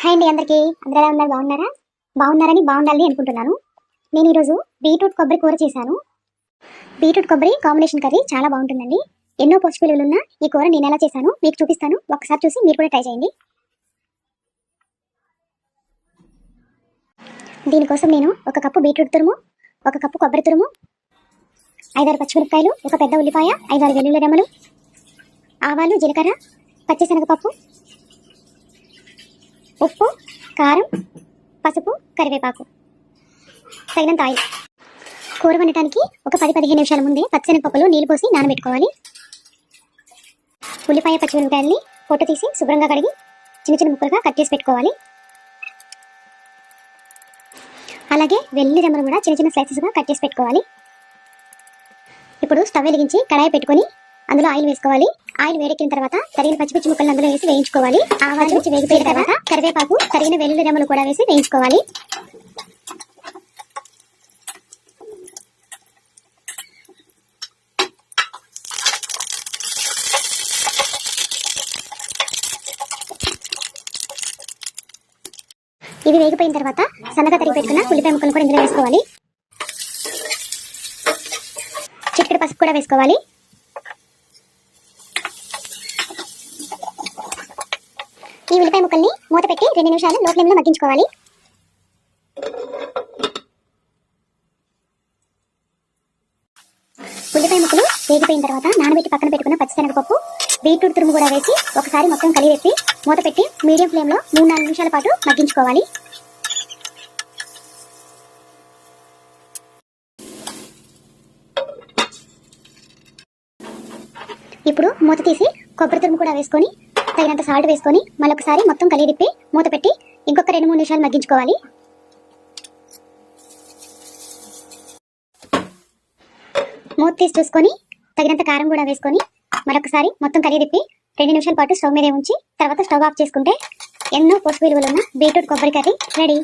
Hi అండి అందరికీ. అందరూ ఎలా ఉన్నారు? బాగున్నారా? బాగున్నారని బాగుండాలని అనుకుంటున్నాను. నేను ఈరోజు బీట్రూట్ కొబ్బరి కూర చేశాను. బీట్రూట్ కొబ్బరి కాంబినేషన్ కర్రీ చాలా బాగుంటుందండి. ఎన్నో పోషక విలువలు ఉన్న ఈ కూర నేను ఎలా చేశాను మీకు చూపిస్తాను. ఒకసారి చూసి మీరు కూడా ట్రై చేయండి. దీనికోసం నేను ఒక కప్పు బీట్రూట్ తురుము ఒక కప్పు కొబ్బరి తురుము ఐదారు పచ్చిమిరపకాయలు ఒక పెద్ద ఉల్లిపాయ ఐదారు వెల్లుల్లి రెమ్మలు ఆవాలు జీలకర్ర పచ్చిశనగపప్పు ఉప్పు కారం పసుపు కరివేపాకు. తగినంత ఆయిల్. కూర వండటానికి ఒక పది పదిహేను నిమిషాల ముందే పచ్చనిపప్పులు నీళ్ళు పోసి నానబెట్టుకోవాలి. ఉల్లిపాయ పచ్చిమిరపకాయల్ని పొట్టు తీసి శుభ్రంగా కడిగి చిన్న చిన్న ముక్కలుగా కట్ చేసి పెట్టుకోవాలి. అలాగే వెల్లుల్లి రెమ్మలు కూడా చిన్న చిన్న స్లైసెస్గా కట్ చేసి పెట్టుకోవాలి. ఇప్పుడు స్టవ్ వెలిగించి కడాయి పెట్టుకొని అందులో ఆయిల్ వేసుకోవాలి. ఆయిల్ వేడెక్కిన తర్వాత తరిగిన పచ్చిమిర్చి ముక్కలు అందులో వేసి వేయించుకోవాలి. ఆ పచ్చిమిర్చి వేగిపోయిన తర్వాత కరివేపాకు తరిగిన వెల్లుల్లి రెమ్మలు కూడా వేసి వేయించుకోవాలి. ఇవి వేగిపోయిన తర్వాత సన్నగా తరిగి పెట్టుకున్న ఉల్లిపాయ ముక్కలు కూడా ఇందులో వేసుకోవాలి. చిటికెడు పసుపు కూడా వేసుకోవాలి. ఉల్లిపాయ ముక్కల్ని మూత పెట్టి రెండు నిమిషాలు లో ఫ్లేమ్లో మగ్గించుకోవాలి. ఉల్లిపాయ ముక్కలు వేగిపోయిన తర్వాత నానబెట్టి పక్కన పెట్టుకున్న పచ్చిశనగపప్పు బీట్రూట్ తురుము కూడా వేసి ఒకసారి మొత్తం కలిపి మూత పెట్టి మీడియం ఫ్లేమ్లో మూడు నాలుగు నిమిషాల పాటు మగ్గించుకోవాలి. ఇప్పుడు మూత తీసి కొబ్బరి తురుము కూడా వేసుకొని తగినంత సాల్ట్ వేసుకొని మళ్ళొకసారి మొత్తం కలిగిప్పి మూత పెట్టి ఇంకొక రెండు మూడు నిమిషాలు మగ్గించుకోవాలి. మూత తీసి చూసుకొని తగినంత కారం కూడా వేసుకొని మరొకసారి మొత్తం కలిగిప్పి రెండు నిమిషాల పాటు స్టవ్ మీద ఉంచి తర్వాత స్టవ్ ఆఫ్ చేసుకుంటే ఎన్నో పోషక విలువలు ఉన్న బీట్రూట్ కొబ్బరి కర్రీ రెడీ.